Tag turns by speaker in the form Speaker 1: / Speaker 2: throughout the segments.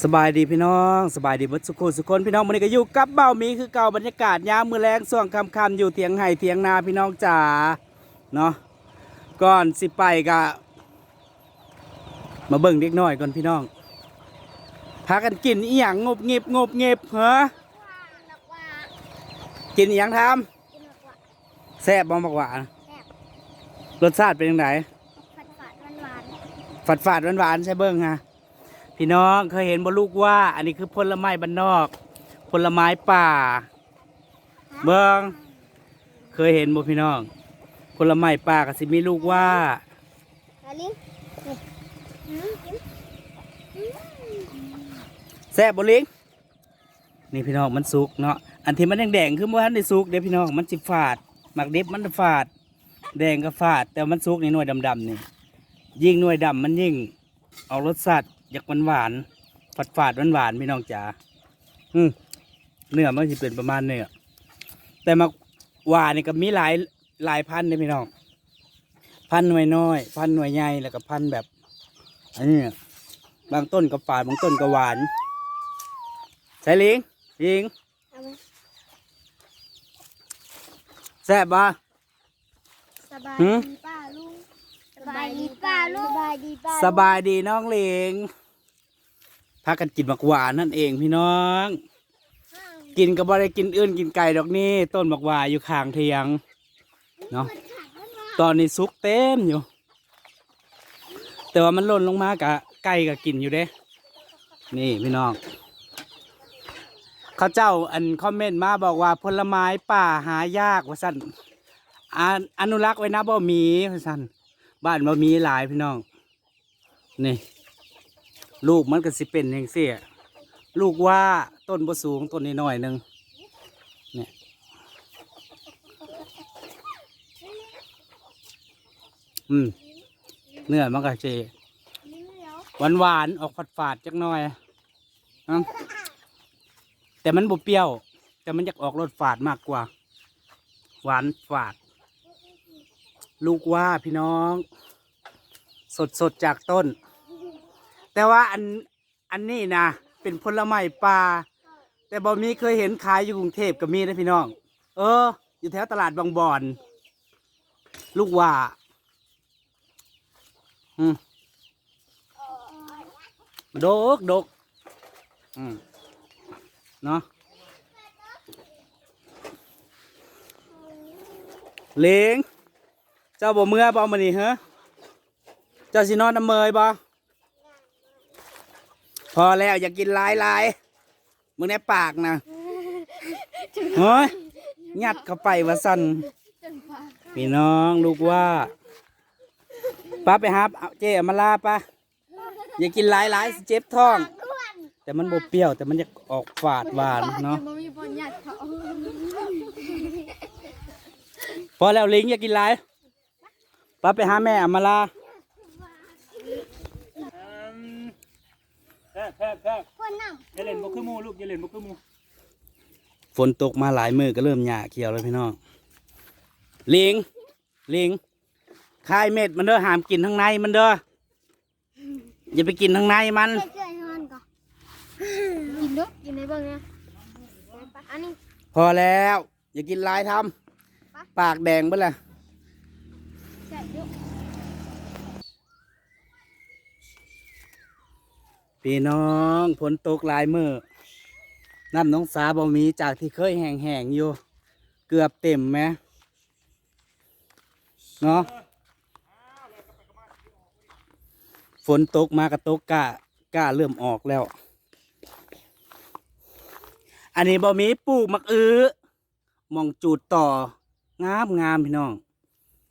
Speaker 1: สบายดีพี่น้องสบายดีเบัดสุขุสุคนพี่น้องวันนี้ก็อยู่กับเบ้าหมีคือเก่าบรรยากาศยามมือแรงส่วงคำคำๆอยู่เถียงไห่เถียงนาพี่น้องจ๋าเนาะก่อนสิไปก็มาเบิ่งเด็กน้อยก่อนพี่น้องพากันกินอีหยังงบงิบงบงิบเหรอกินอีหยังทำแซ่บบ้องบอกหวานรสชาติเป็นยังไงฝาดฝาดหวานหวานๆใช่เบิ้งฮะ พี่น้องเคยเห็นบ่ลูกว่า อันนี้คือผลไม้บ้านนอก ผลไม้ป่า เบิ้งเคยเห็นบ่พี่น้อง ผลไม้ป่าก็สิมีลูกว่าแซ่บบ่ลิงนี่พี่น้องมันสุกเนาะอันที่มันแดงๆคือบ่ทันได้สุกเด้อพี่น้องมันสิฝาดหมักดิบมันฝาด แดงก็ฝาด แต่มันสุกนี่หน่วยดำๆนี่ยิ่งหน่วยดำมันยิ่งเอารสชาติ อยากหวานหวานฝาดฝาดหวานหวานๆพี่น้องจ๋าอืมเนื้อมันจะเป็นประมาณเนื้อแต่มาหวานนี่ก็มีหลายหลายพันธุ์เลยพี่น้อง พันธุ์หน่วยน้อย พันธุ์หน่วยใหญ่แล้วก็พันธุ์แบบอันนี้บางต้นก็ฝาดบางต้นก็หวานใช่ลิงลิงแซ่บบ่
Speaker 2: สบาย
Speaker 1: หืม
Speaker 2: ดีป้าลุงสบายดีป้าลุงสบายดีป้า
Speaker 1: สบายดีน้องลิง พากันกินบักหวานนั่นเองพี่น้อง กินก็บ่ได้กินอื่นกินไก่ดอกนี่ต้นบักหวานอยู่ข้างเทียงเนาะตอนนี้ซุกเต็มอยู่ แต่ว่ามันหล่นลงมากะไก่ก็กินอยู่เด้ นี่พี่น้องเขาเจ้าอันคอมเมนต์มาบอกว่าผลไม้ป่าหายากว่าสันอนุรักษ์ไว้นะบ่มีว่าสันบ้านบ่มีหลายพี่น้อง นี่ ลูกมันก็สิเป็นอย่างเสียลูกว่าต้นบ่สูงต้นน้อยหนึ่งเนี่ยอืมเนื้อมันก็เจหวานหวานออกฝาดฝาดจักหน่อยนะแต่มันบ่เปรี้ยว แต่มันอยากออกรสฝาดมากกว่า หวานฝาด ลูกว่าพี่น้อง สดสดๆจากต้น แต่ว่าอันอันนี้นะเป็นผลไม้ป่าแต่บ่มีเคยเห็นขายอยู่กรุงเทพก็มีนะพี่น้อง เออ อยู่แถวตลาดบางบอน ลูกว่าอืมดกดกอืมเนาะเลงเจ้าบ่เมื่อบ่มานี่เหรอเจ้าสินอนน้ำเมยบ่ พอแล้วอย่ากินหลายหลายมึงในปากนะเฮ้ยยัดเข้าไปว่าสั่นพี่น้องลูกว่าป้าไปหาเอาเจ๊เอามาลาป้าอย่ากินหลายหลายสิเจ็บท้อง แต่มันบ่เปรี้ยว แต่มันจะออกฝาดหวานเนาะ
Speaker 2: มันมีบอลหยัดเขา
Speaker 1: พอแล้วลิงอย่ากินหลายป้าไปหาแม่เอามาลาแทบแทบแทบ
Speaker 2: คนนั่ง
Speaker 1: อย่าเล่นบกขึ้นมูลูกอย่าเล่นบกขึ้นมูฝนตกมาหลายมือก็เริ่มหยาเขียวแล้วพี่น้องลิงลิงคายเม็ดมันเด้อห้ามกินข้างในมันเด้ออย่าไปกินข้างในมัน
Speaker 2: เกลือให้มันก่อนกินดูกินในเบ้างเนี่ยอันนี้
Speaker 1: พอแล้ว อย่ากินหลายทำปากแดงเบ่ละ
Speaker 2: แซ่บเยอะ
Speaker 1: พี่น้องฝนตกหลายมือน้ำน้องสาบ่มีจากที่เคยแห้งๆอยู่ เกือบเต็มไหมเนาะฝนตกมากระตกกะกะเริ่มออกแล้ว อันนี้บ่มีปลูกมักอื้อมองจูดต่องามงามพี่น้อง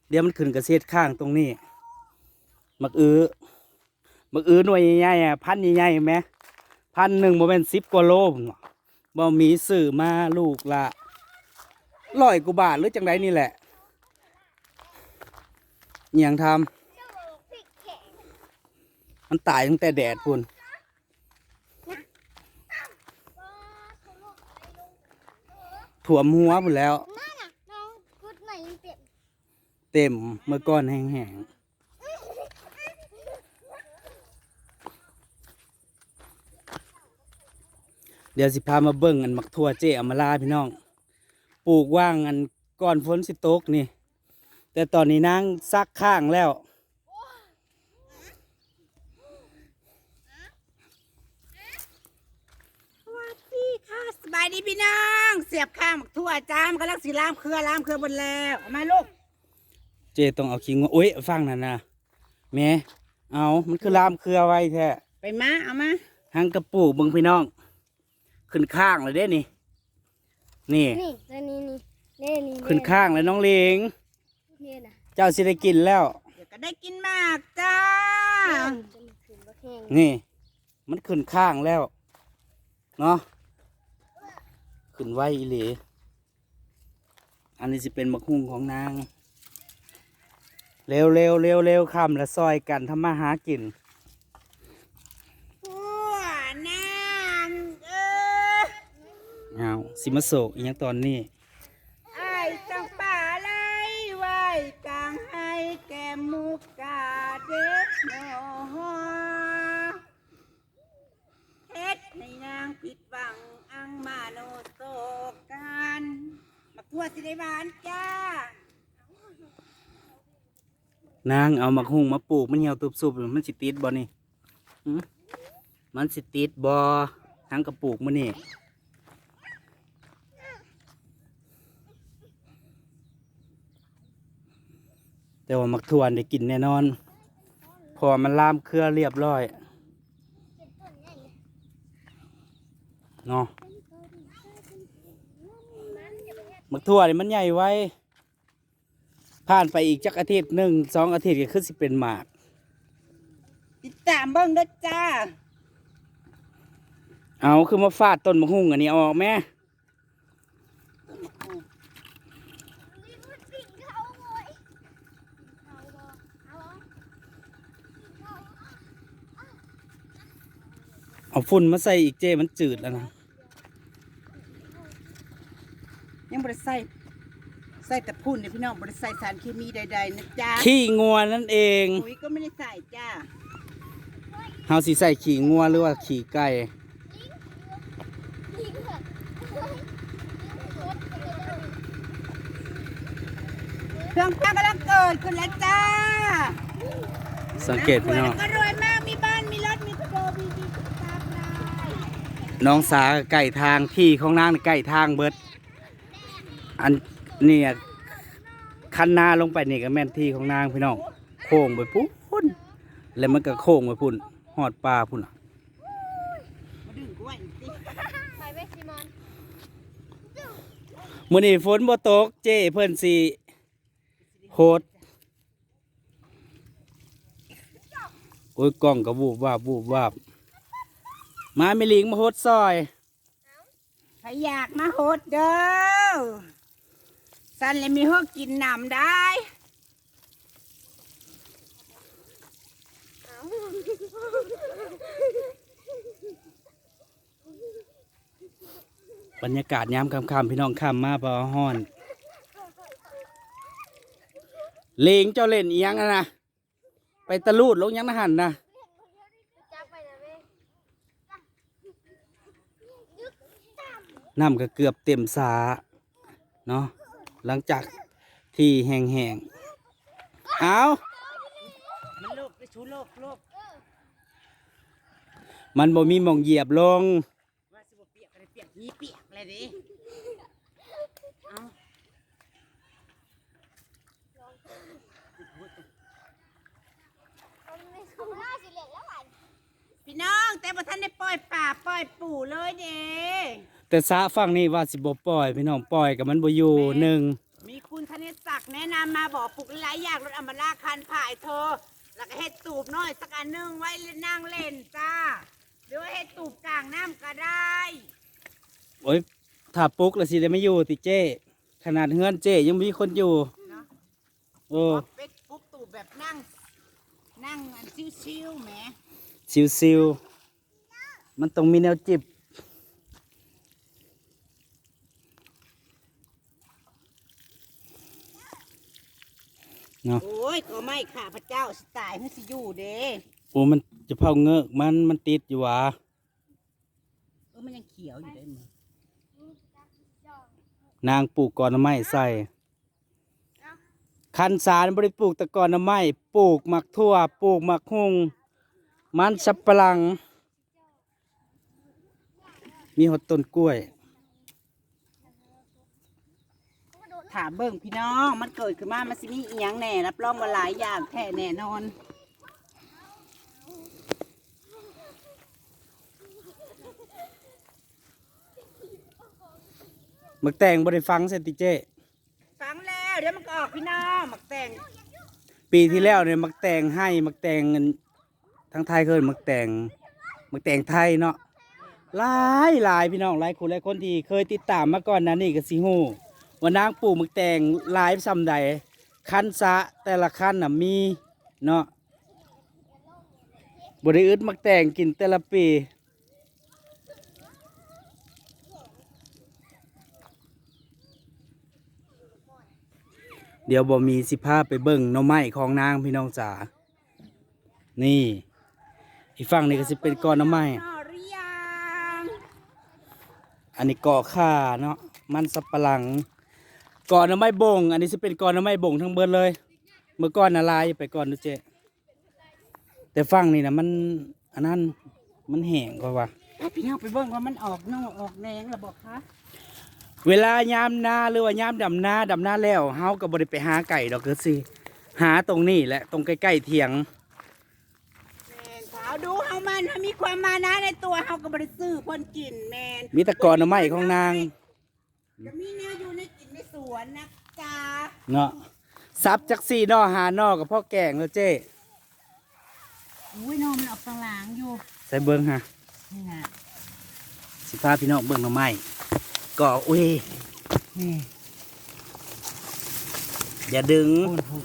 Speaker 1: เดี๋ยวมันขึ้นกระเซ็ดข้างตรงนี้ มักอื้อ มักอื้อหน่วยใหญ่ๆอ่พันใหญ่ๆไหมพันหนึ่งบ่เป็นสิบกว่าโลบ่มีสื่อมาลูกละร้อยกว่าบาทหรือจังไดนี่แหละเหียงทำมันตายตั้งแต่แดดพุ่นถ่วมหัวพุ่นแล้ว
Speaker 2: เปลี่ยน
Speaker 1: เต็มเมื่อก่อนแห้ง เดี๋ยวสิพามาเบิ่งอันมักทั่วเจอมาลาพี่น้อง ปลูกว่างอันก่อนฝนสิตกนี่ แต่ตอนนี้นางซักข้างแล้ว
Speaker 3: สวัสดีค่ะสบายดีพี่น้อง เสียบข้างหมักทั่วจามกำลังสีลามเครือลามเครือบนแล้วเอามาลูก
Speaker 1: เจต้องเอาขิงว่าโอ้ยฟังนั่นนะแม่เอามันคือลามเครือไว้แท้
Speaker 3: ไปมาเอามา
Speaker 1: หังกระปลูกเบิ่งพี่น้อง ขึ้นข้างเลยเด้นี่ นี่
Speaker 2: นี่ตัวนี้นี่นี่นี่
Speaker 1: ขึ้นข้างเลยน้องเลง
Speaker 2: นี่นะ
Speaker 1: เจ้าสิได้กินแล้ว
Speaker 3: เดี๋ยวก็ได้กินมากจ้า
Speaker 2: จะมีขึ้นบักแห้ง
Speaker 1: นี่ มันขึ้นข้างแล้ว เนาะขึ้นไว้อีหลีอันนี้จะเป็นมะคุ้งของนาง เร็วเร็วเร็วเร็วคำและซอยกันทำมาหากิน
Speaker 3: พัวนางเออ
Speaker 1: เอาสิมาโศกอีกอย่างตอนนี้
Speaker 3: ไอ้จังป่าไหลไว้กลางให้แก้มมุกกาเด็กน้อยเฮ็ดในนางผิดหวังอังมาโนโศกกันมาทั่วสิได้หวานจ้า
Speaker 1: นางเอามักหุ่งมาปลูกมันเหี่ยวตุบซุบมันสิติดบ่นี่หืมมันสิติดบ่ทั้งกระปลูกมันนี่ แต่ว่ามักทวนได้กินแน่นอนเพอมันลามเครือเรียบร้อยเนาะมักทั่วนี่มันใหญ่ไว้ ผ่านไปอีกจักอาทิตย์หนึ่งสองอาทิตย์ก็คือสิเป็นหมาก
Speaker 3: ติดตามเบิ้งเด้อจ้า
Speaker 1: เอาคือมาฟาดต้นมะฮุ่งอันนี้เอาออกแม่ เอาฝุ่นมาใส่อีกเจมันจืดแล้วนะ
Speaker 3: ยังบริใส่ใส่แต่พุ่นเนี่ยพี่น้องบริใส่สารเคมีใดๆนะจ๊ะ
Speaker 1: ขี้งัวนั่นเอง
Speaker 3: ปุ๋ยก็ไม่ได้ใส่จ้า
Speaker 1: เฮาสิใส่ขี้งัวหรือว่าขี้ไก่
Speaker 3: เครื่องพังกำลังเกิดขึ้นแล้วจ้า
Speaker 1: สังเกตพี่น้อง
Speaker 3: ก็รวยมากมีบ้านมีรถมีคอนโดมีดีสุขภาพได้
Speaker 1: น้องสาไก่ทางที่ของนางนี่ไก่ทางเบิด อันเนี่ยคันนาลงไปนี่ก็แม่นที่ของนางพี่น้องโค้งไปพุ่นแล้วมันก็โค้งไปพุ่นหอดปลาพุ่นน่ะ
Speaker 3: มาดึงกล้วยสิ
Speaker 2: ไปเวซิมอน
Speaker 1: มื้อนี้ฝนบ่ตกเจ้เพิ่นสิโหดโอ้ยกล้องก็วูบวาบวูบวาบ มาไม่ลิงมาโหดซอย
Speaker 3: ใครอยากมาโหดเด้อสันเลยมีหัวกินหนำได้
Speaker 1: บรรยากาศยามค่ำๆพี่น้องค่ำมาพอฮ้อน เลงเจ้าเล่นอีหยังอะนะไปตะลูดลงยังนะหันนะ
Speaker 2: จับไปนะแม่
Speaker 1: น้ำก็เกือบเต็มสาเนาะหลังจากที่แห้งๆเอา
Speaker 3: มันลกไปชูลกลก
Speaker 1: มันบ่มีมองเหยียบลง
Speaker 3: ว่าสิบเปียกอะไรเปียกนี่เปียกเลยดิเอา
Speaker 2: ไม่คุ้มล่าสิเอา
Speaker 3: พี่น้องแต่บ่ทันได้ปล่อยป่าปล่อยปู่เลยเด้
Speaker 1: แต่สาฝั่งนี้ว่าสิบ่ปล่อยพี่น้องปล่อยกับมันบ่อยู่หนึ่ง
Speaker 3: มีคุณธเนศศักดิ์แนะนำมาบอกปลูกหลายอย่างรถอมราคันผ่ายเธอ แล้วก็เฮ็ดตูบน้อยสักอันหนึงไว้นั่งเล่นจ้า หรือว่าเฮ็ดตูบกลางน้ำก็ได้
Speaker 1: โอ้ยถ้าปลุกแล้วสิได้ไม่อยู่ติเจ้ขนาดเฮือนเจ้ยังมีคนอยู่
Speaker 3: เนาะ
Speaker 1: โอ้
Speaker 3: เป็ดปุ๊บตูบแบบนั่ง นั่งอันชิวๆแหม
Speaker 1: ซิวๆมันต้องมีแนวจิบ เนาะ
Speaker 3: โอ้ยก็ไม่ข้าพระเจ้าสิตายให้สิอยู่เด้
Speaker 1: โอ้มันจะเผาเงือกมันมันติดอยู่หวะ
Speaker 3: เอมันยังเขียวอยู่เลยมึง
Speaker 1: นางปลูกก่อนหน้ำไม้ใส่ คันสารบริปลูกแตะกอนหน้ำไม้ปลูกหมักทั่วปลูกหมักฮุงมันสับปะหลัง มีหดต้นกล้วย
Speaker 3: ถามเบิ่งพี่น้องมันเกิดขึ้นมามันสิมีอีหยังแน่รับรองว่าหลายอย่างแท้แน่นอน
Speaker 1: มักแตงบริฟังเซนติเจ
Speaker 3: ฟังแล้วเดี๋ยวมันก็ออกพี่น้องหมักแต่ง
Speaker 1: ปีที่แล้วเนี่ยมักแตงให้มักแตงเงินทั้งไทยเคยมักแตงมักแตงไทยเนาะหลายหลายพี่น้องหลายคนหลายคนที่เคยติดตามมาก่อนหนั้นนี่ก็สิฮู้ ว่านางปลูกมักแตงหลายซำใดคันสะแต่ละคันน่ะมีเนาะบริอึดมักแตงกินแต่ละปี เดี๋ยวบ่มีสิพาไปเบิ่งน่อไม้ของนางพี่น้องจ๋า นี่ อีกฝั่งนี่ก็สิเป็นก้อนน่อไม้
Speaker 3: อั
Speaker 1: นนี้ก่อข่าเนาะ มันสับปะหลัง ก่อนหน่อไม้บ่ง อันนี้สิเป็นก่อนหน่อไม้บ่งทั้งเบิดเลย เมื่อก่อนน่ะลายไปก่อนดูเจแต่ฝั่งนี่นะมันอันนั้นมันแห้งกว่าว่ะ
Speaker 3: เอาพี่น้องไปเบิ่งว่ามันออกนอกออกแดงแล้วบอกคะ
Speaker 1: เวลายามนาหรือว่ายามดำนาดำนาแล้วเฮาก็บ่ได้ไปหาไก่ดอกเกิดสิหาตรงนี้แหละตรงใกล้ๆเถียง
Speaker 3: แมนขาวดูเฮามันเฮามีความมานะในตัวเฮาก็บ่ได้ซื้อเพิ่นกินแมน
Speaker 1: มีแตะกอนหน่อไม้ของนาง
Speaker 3: จะมีแนวอยู่ในกินในส วนนะจ๊ะ
Speaker 1: เนาะซับจักสี่นอหานอกับพ่อแกงแล้วเจ้
Speaker 3: อุ้ยน้องมันออกต่างหลังอยู่
Speaker 1: ใส่เบิ้งฮะ
Speaker 3: นี่นะ
Speaker 1: สิพาพี่น้องเบิ้งหน่อไม้ก็อุ้ย
Speaker 3: นี่
Speaker 1: อย่าดึง
Speaker 3: พูนพูน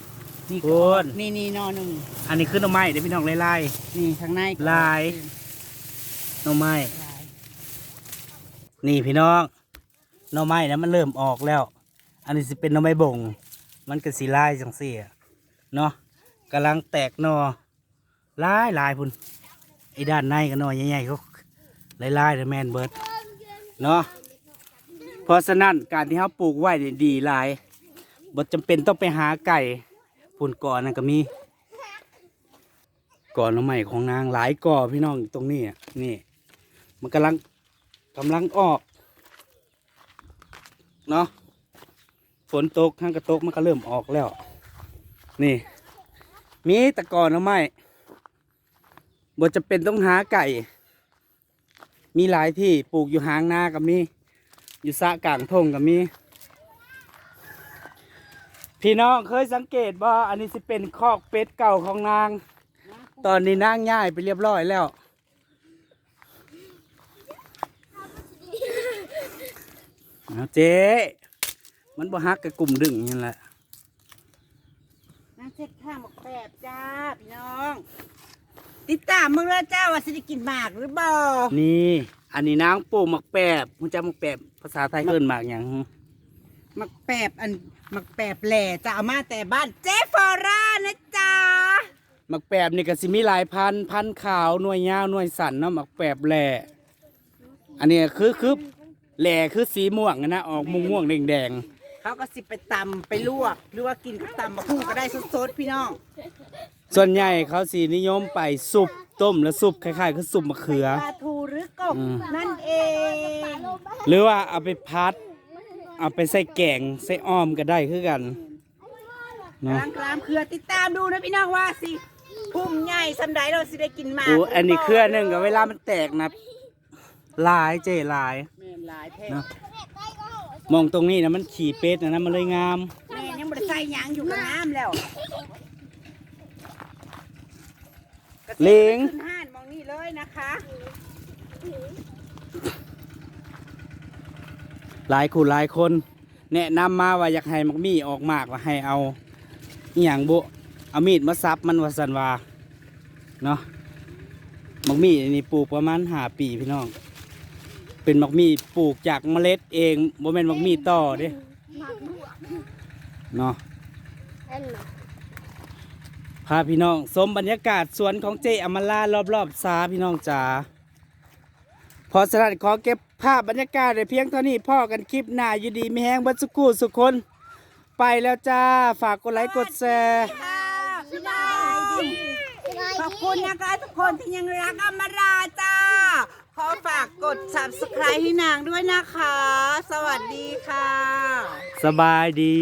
Speaker 3: นี่
Speaker 1: พูน
Speaker 3: นี่นี่นอหนึ่ง
Speaker 1: อันนี้คือหน่อไม้เดี๋ยวพี่น้องไล่
Speaker 3: นี่ทางในก็
Speaker 1: ลายๆหน่อไม้
Speaker 3: ลาย
Speaker 1: นี่พี่น้องหน่อไม้นะมันเริ่มออกแล้ว อันนี้สิเป็นน่อไม้บ่ง มันก็สีลายจังสี่ะเนาะกำลังแตกนอลายลายพุ่นไอ้ด้านในก็นอใหญ่ๆเขาลายลายๆเดอแมนเบิร์ดเนาะเพราะฉะนั้นการที่เขาปลูกไว้เนี่ยดีหลายบ่จำเป็นต้องไปหาไก่พุ่นก่อนนั่นก็มีก่อนหน่อไม้ของนางหลายก่อพี่น้องตรงนี้นี่ มันกำลังกำลังออกเนาะ ฝนตกห้างกระตกมันก็เริ่มออกแล้ว นี่ มีแตะกอนเอาไหมบ่จะเป็นต้องหาไก่ มีหลายที่ปลูกอยู่หางนากับมี อยู่สะกลางทงกับมี พี่น้องเคยสังเกตบ่อันนี้สิเป็นคอกเป็ดเก่าของนาง ตอนนี้นางย่ายไปเรียบร้อยแล้ว เจ๊ มันบ่ฮักกับกลุ่มดึงนี่แหละ
Speaker 3: นางเช็ดข้างบอกแบบจ้าพี่น้อง ติดตามมึงแล้วจ้าว่าสิได้กินหมากหรือบ่
Speaker 1: นี่ อันนี้นางปลูกหมักแปบมันจะหมักแปบภาษาไทยเอิ้นหมากอย่าง
Speaker 3: หมักแปบอันหมักแปบแหล่จะเอามาแต่บ้านเจฟอร่านะจ๊ะ
Speaker 1: หมักแปบนี่ก็สิมีหลายพันธุ์พันธุ์ขาวหน่วยยาวหน่วยสันเนาะหมักแปบแหล่อันนี้คือคือแหล่คือสีม่วงนะออกม่วงม่วงแดงแดง
Speaker 3: เขาก็สิไปตำไปลวก หรือว่ากินกับตำมะพุ่งก็ได้สดๆพี่น้อง
Speaker 1: ๆส่วนใหญ่เขาสีนิยมไปซุปต้มแล้วซุปคล้ายๆคือซุปมะเขือ
Speaker 3: ปลาทูหรือกบ
Speaker 1: อืม
Speaker 3: นั่นเอง
Speaker 1: หรือว่าเอาไปพัด เอาไปใส่แกงใส่อ้อมก็ได้คือกันเนาะ
Speaker 3: กลางกลามเครือติดตามดูนะพี่น้องว่าสิพุ่มใหญ่สำใดเราสิได้กินหมาก
Speaker 1: โอ้อันนี้เครือหนึ่งกับเวลามันแตกนะลายเจลาย
Speaker 3: แม่นหลายแท้
Speaker 1: เนาะ มองตรงนี้นะมันขี่เป็ดนะนะมันเลยงาม
Speaker 3: แม่ยังบ่ได้ใส่หยางอยู่กับน้ำแล้ว
Speaker 1: เล้ง
Speaker 3: ขึ้นห้านมองนี่เลยนะคะ
Speaker 1: หลายคู่หลายคน แนะนำมาว่าอยากให้มักมี่ออกมากว่าให้เอาอหย่างบุเอามีดมาซับมันว่าสันว่าเนาะมักมี่นี่ปลูกประมาณห้าปีพี่น้อง เป็นมักมีปลูกจากเมล็ดเองบ่แม่นมักมีต่อเด้เนาะพาพี่น้องสมบรรยากาศสวนของเจอมาลารอบๆซาพี่น้องจ๋าพอสลัดขอเก็บภาพบรรยากาศได้เพียงเท่านี้พ่อกันคลิปหน้าอยู่ดีมีแห้งบัดสกูสุคน ไปแล้วจ้า ฝากกดไลค์กดแชร์
Speaker 3: ขอบคุณนะคะทุกคนที่ยังรักอมาราจ้า ขอฝากกด subscribe ให้นางด้วยนะคะ สวัสดีค่ะ
Speaker 1: สบายดี